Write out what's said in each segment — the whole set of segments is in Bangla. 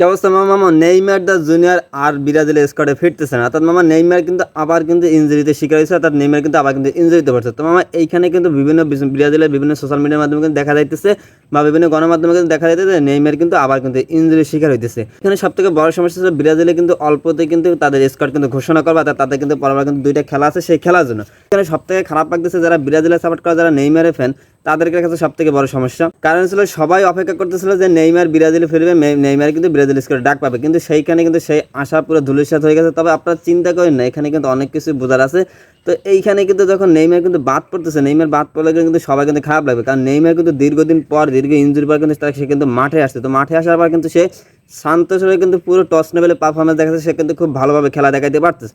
কি অবস্থা? মামা মামা, নেইমার দা জুনিয়র আর ব্রাজিলের স্কোয়াডে ফিরতেছে না। অর্থাৎ মামা, নেইমার কিন্তু আবার কিন্তু ইঞ্জুরিতে শিকার হয়েছে, অর্থাৎ নেইমার কিন্তু আবার কিন্তু ইঞ্জুরিতে পড়ছে। তো মামা, এইখানে কিন্তু বিভিন্ন ব্রাজিলের বিভিন্ন সোশ্যাল মিডিয়ার মাধ্যমে কিন্তু দেখা যাইতেছে বা বিভিন্ন গণমাধ্যমে কিন্তু দেখা যাইতেছে নেইমার কিন্তু আবার কিন্তু ইঞ্জুরির শিকার হইতেছে। এখানে সব থেকে বড় সমস্যা হচ্ছে ব্রাজিলে কিন্তু অল্পতে কিন্তু তাদের স্কোয়াড কিন্তু ঘোষণা করবে, অর্থাৎ তাদের কিন্তু পরবার কিন্তু দুইটা খেলা আছে সেই খেলার জন্য। এখানে সব থেকে খারাপ লাগতেছে যারা ব্রাজিলের সাপোর্ট করে, যারা নেইমারের ফ্যান তাদের কাছে সব থেকে বড় সমস্যা। কারণ ছিল সবাই অপেক্ষা করতেছিল যে নেইমার ব্রাজিলে ফিরবে নেইমার কিন্তু ব্রাজিল স্কোরে ডাক পাবে। কিন্তু সেইখানে কিন্তু সেই আশা পুরো ধুলিসাত হয়ে গেছে। তবে আপনারা চিন্তা করেন না, এখানে কিন্তু অনেক কিছু বোঝার আছে। তো এইখানে কিন্তু যখন নেইমার কিন্তু বাদ পড়তেছে, নেইমার বাদ পড়লে কিন্তু সবাই কিন্তু খারাপ লাগবে। কারণ নেইমার কিন্তু দীর্ঘদিন পর, দীর্ঘ ইঞ্জুরি পর কিন্তু সে কিন্তু মাঠে আসছে। তো মাঠে আসার পর কিন্তু সে শান্ত স্বরে কিন্তু পুরো টস লেভেলে পারফরমেন্স দেখাচ্ছে। সে কিন্তু খুব ভালোভাবে খেলা দেখাইতে পারতেছে।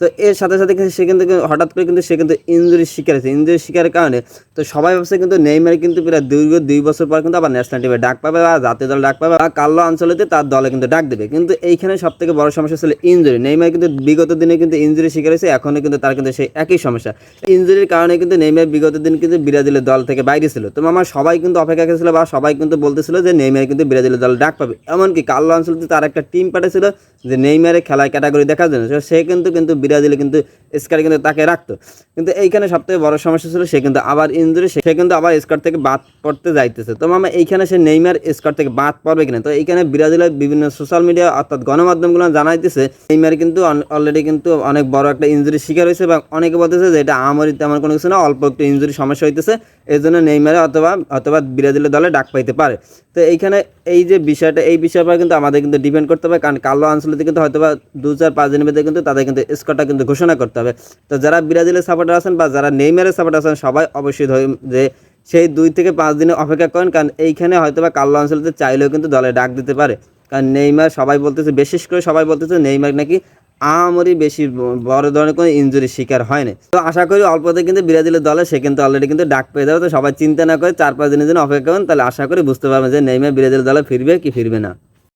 তো এর সাথে সাথে কিন্তু সে কিন্তু হঠাৎ করে কিন্তু সে কিন্তু ইঞ্জুরির শিকার হয়েছে। ইঞ্জুরির শিকারের কারণে তো সবাই ভাবছে কিন্তু নেইমার কিন্তু প্রায় দীর্ঘ দুই বছর পর কিন্তু আবার ন্যাশনাল টিমে ডাক পাবে বা জাতীয় দল ডাক পাবে বা কাল্লো অঞ্চলেতে তার দলে কিন্তু ডাক দেবে। কিন্তু এইখানে সব থেকে বড় সমস্যা ছিল ইঞ্জুরি নেইমার কিন্তু বিগত দিনে কিন্তু ইঞ্জুরি শিকার হয়েছে এখনও কিন্তু তার কিন্তু সেই একই সমস্যা। ইঞ্জুরির কারণে কিন্তু নেইমার বিগত দিন কিন্তু ব্রাজিলের দল থেকে বাইরে ছিল। তো আমার সবাই কিন্তু অপেক্ষা করেছিল বা সবাই কিন্তু বলতেছিল যে নেইমার কিন্তু ব্রাজিলের দল ডাক পাবে। এমনকি কাল্লো অঞ্চলতে তার একটা টিম পাঠিয়েছিল যে নেইমারের খেলায় ক্যাটাগরি দেখার জন্য। সে কিন্তু কিন্তু ব্রাজিলে কিন্তু স্কার কিন্তু তাকে রাখতো। কিন্তু এইখানে সবথেকে বড় সমস্যা ছিল, সে কিন্তু আবার ইঞ্জুরি সে কিন্তু আবার স্কোয়াড থেকে বাদ পড়তে যাইতেছে। তো মামা, এইখানে সে নেইমার স্কোয়াড থেকে বাদ পড়বে কিনা? তো এইখানে ব্রাজিলের বিভিন্ন সোশ্যাল মিডিয়া অর্থাৎ গণমাধ্যমগুলো জানাইতেছে, নেইমার কিন্তু অলরেডি কিন্তু অনেক বড় একটা ইঞ্জুরি শিকার হয়েছে এবং অনেকে বলতেছে যে এটা আমারই তেমন কোনো কিছু না, অল্প একটু ইঞ্জুরি সমস্যা হইতেছে এই জন্য নেইমারে অথবা অথবা ব্রাজিলের দলে ডাক পাইতে পারে। তো এইখানে এই যে বিষয়টা, এই বিষয়ের উপর কিন্তু আমাদের কিন্তু ডিপেন্ড করতে হবে, কারণ কালো অঞ্চলে কিন্তু হয়তো বা দু চার পাঁচ দিনের মধ্যে কিন্তু তাদের কিন্তু স্কোরটা কিন্তু ঘোষণা করতে হবে। তো যারা ব্রাজিলের সাপোর্টার আছেন বা যারা নেইমারের সাপোর্টার আছেন, সবাই অবশ্যই যে সেই দুই থেকে পাঁচ দিনে অপেক্ষা করেন, কারণ এইখানে হয়তো বা কালো অঞ্চলতে চাইলেও কিন্তু দলে ডাক দিতে পারে। কারণ নেইমার সবাই বলতেছে, বিশেষ করে সবাই বলতেছে নেইমার নাকি আমারই বেশি বড় ধরনের কোনো ইঞ্জুরির শিকার হয়নি। তো আশা করি অল্পতে কিন্তু ব্রাজিলের দলে সে কিন্তু অলরেডি কিন্তু ডাক পেয়ে যাবে। তো সবাই চিন্তা না করে চার পাঁচ দিনের জন্য অপেক্ষা করেন, তাহলে আশা করি বুঝতে পারবেন যে নেইমার ব্রাজিলের দলে ফিরবে কি ফিরবে না।